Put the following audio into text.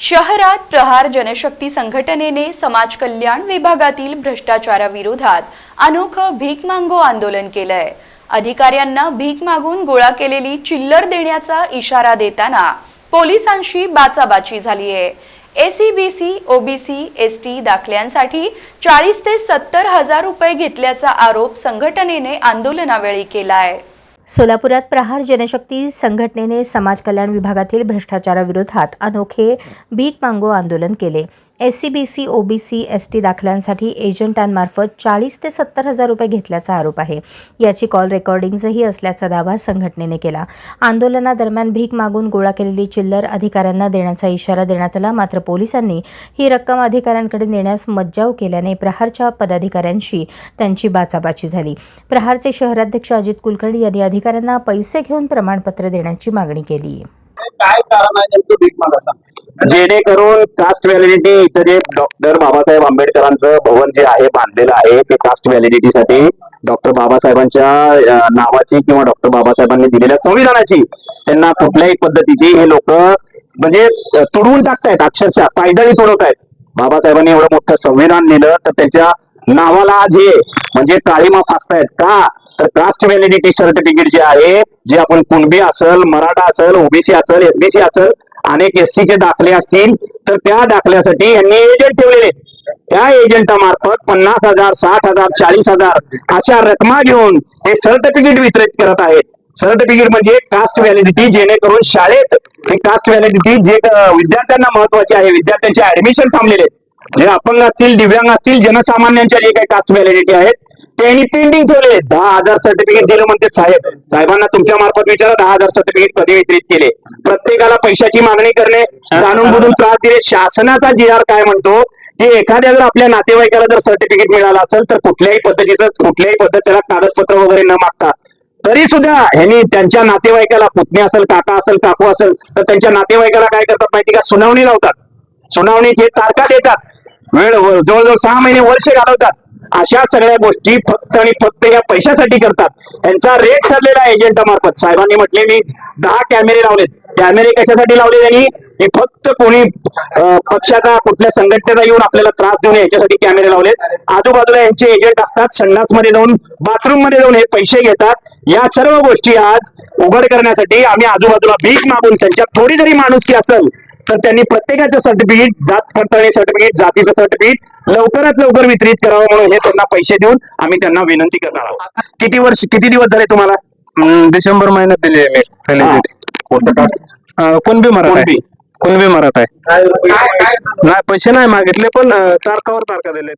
शहरात प्रहार जनशक्ती संघटनेने समाज कल्याण विभागातील भ्रष्टाचाराविरोधात अनोखं भीक मागो आंदोलन केलंय. अधिकाऱ्यांना भीक मागून गोळा केलेली चिल्लर देण्याचा इशारा देताना पोलिसांशी बाचाबाची झाली आहे. एसीबीसी ओबीसी एसटी दाखल्यांसाठी चाळीस ते सत्तर हजार रुपये घेतल्याचा आरोप संघटनेने आंदोलनावेळी केलाय. सोलापुरात प्रहार जनशक्ती संघटनेने समाज कल्याण विभागातील भ्रष्टाचाराविरोधात अनोखे भीक मांगो आंदोलन केले. S C B C OBC S T दाखल्यांसाठी एजंटांमार्फत चाळीस ते सत्तर हजार रुपये घेतल्याचा आरोप आहे. याची कॉल रेकॉर्डिंग्जही असल्याचा दावा संघटनेने केला. आंदोलनादरम्यान भीक मागून गोळा केलेली चिल्लर अधिकाऱ्यांना देण्याचा इशारा देण्यात आला मात्र पोलिसांनी ही रक्कम अधिकाऱ्यांकडे नेण्यास मज्जाव केल्याने प्रहारच्या पदाधिकाऱ्यांशी त्यांची बाचाबाची झाली. प्रहारचे शहराध्यक्ष अजित कुलकर्णी यांनी अधिकाऱ्यांना पैसे घेऊन प्रमाणपत्र देण्याची मागणी केली. काय कारण आहे जेणेकरून कास्ट व्हॅलिडिटी इथं जे डॉक्टर बाबासाहेब आंबेडकरांचं भवन जे आहे बांधलेलं आहे ते कास्ट व्हॅलिडिटीसाठी डॉक्टर बाबासाहेबांच्या नावाची किंवा डॉक्टर बाबासाहेबांनी दिलेल्या संविधानाची त्यांना कुठल्याही पद्धतीची हे लोक म्हणजे तुडवून टाकतायत अक्षरशः पायदळी तुडवतायत. बाबासाहेबांनी एवढं मोठं संविधान लिहिलं तर त्याच्या नावाला आज हे म्हणजे काळीमा फासतायत का? तर कास्ट व्हॅलिडिटी सर्टिफिकेट जे आहे जे आपण कुणबी असेल मराठा असेल ओबीसी असेल एसबीसी असेल अनेक एससीचे चे दाखले असतील तर त्या दाखल्यासाठी यांनी एजंट ठेवलेले त्या एजंटामार्फत पन्नास हजार साठ हजार चाळीस हजार अशा रकमा घेऊन हे सर्टिफिकेट वितरित करत आहेत. सर्टिफिकेट म्हणजे कास्ट व्हॅलिडिटी जेणेकरून शाळेत ही कास्ट व्हॅलिडिटी जे विद्यार्थ्यांना महत्वाची आहे विद्यार्थ्यांचे ऍडमिशन थांबलेले जे अपंग असतील दिव्यांग असतील जनसामान्यांच्या जे काही कास्ट व्हॅलिडिटी आहेत त्यांनी पेंडिंग ठेवले. दहा हजार सर्टिफिकेट दिलं म्हणते साहेब. साहेबांना तुमच्या मार्फत विचारा दहा हजार सर्टिफिकेट कधी वितरित केले. प्रत्येकाला पैशाची मागणी करणे जाणून बुजून त्रास दिले. शासनाचा जी आर काय म्हणतो की एखाद्या जर आपल्या नातेवाईकाला जर सर्टिफिकेट मिळालं असेल तर कुठल्याही पद्धतीचं कुठल्याही पद्धत त्याला कागदपत्र वगैरे न मागता. तरी सुद्धा ह्यांनी त्यांच्या नातेवाईकाला पुतणी असेल काका असेल काकू असेल तर त्यांच्या नातेवाईकाला काय करतात माहिती का? सुनावणी लावतात. सुनावणीचे तारखा देतात. वेळ जवळजवळ सहा महिने वर्ष घालवतात. अशा सगळ्या गोष्टी फक्त आणि फक्त या पैशासाठी करतात. यांचा रेट ठरलेला एजंटा मार्फत. साहेबांनी म्हटले मी दहा कॅमेरे लावलेत. कॅमेरे कशासाठी लावले त्यांनी? हे फक्त कोणी पक्षाचा कुठल्या संघटनेचा येऊन आपल्याला त्रास देऊन याच्यासाठी कॅमेरे लावलेत. आजूबाजूला यांचे एजंट असतात संडासमध्ये जाऊन बाथरूममध्ये जाऊन हे पैसे घेतात. या सर्व गोष्टी आज उघड करण्यासाठी आम्ही आजूबाजूला भीक मागून त्यांच्या थोडी जरी माणुसकी असेल तर त्यांनी प्रत्येकाचं सर्टिफिकेट जात पडताळणी सर्टिफिकेट जातीचं सर्टिफिकेट लवकरात लवकर वितरित करावं म्हणून हे त्यांना पैसे देऊन आम्ही त्यांना विनंती करणार आहोत. किती वर्ष किती दिवस झाले तुम्हाला? डिसेंबर महिन्यात दिली मी. अं, कुणबी मराठा कुणबी. मराठा आहे. नाही पैसे नाही मागितले पण तारखावर तारखा दिले